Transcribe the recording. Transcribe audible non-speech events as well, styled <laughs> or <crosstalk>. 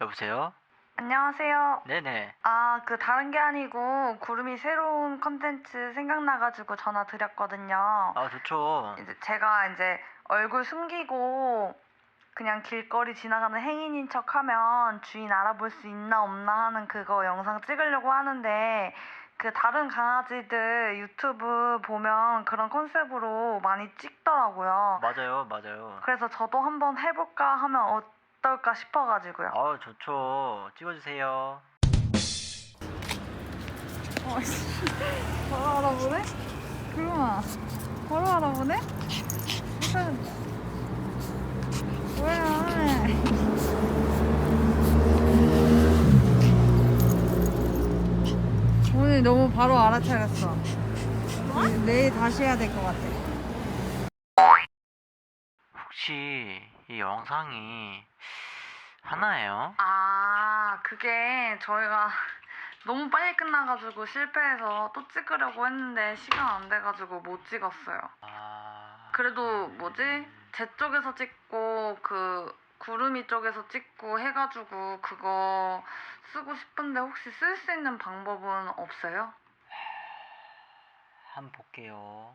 여보세요? 안녕하세요. 네네. 아, 그 다른 게 아니고 구름이 새로운 컨텐츠 생각나가지고 전화 드렸거든요. 아, 좋죠. 이제 제가 이제 얼굴 숨기고 그냥 길거리 지나가는 행인인 척 하면 주인 알아볼 수 있나 없나 하는 그거 영상 찍으려고 하는데 그 다른 강아지들 유튜브 보면 그런 컨셉으로 많이 찍더라고요. 맞아요, 맞아요. 그래서 저도 한번 해볼까 하면 어 떨까 싶어가지고요. 아, 좋죠. 찍어주세요. 어, 씨. 바로 알아보네? 그럼아. 바로 알아보네? 일단, 뭐야. 오늘 너무 바로 알아차렸어. 내일 다시 해야 될 것 같아. 혹시 이 영상이 하나예요? 아, 그게 저희가 <laughs> 너무 빨리 끝나가지고 실패해서 또 찍으려고 했는데 시간 안 돼가지고 못 찍었어요. 아. 그래도 뭐지? 제 쪽에서 찍고 그 구름이 쪽에서 찍고 해가지고 그거 쓰고 싶은데 혹시 쓸 수 있는 방법은 없어요? 한번 볼게요.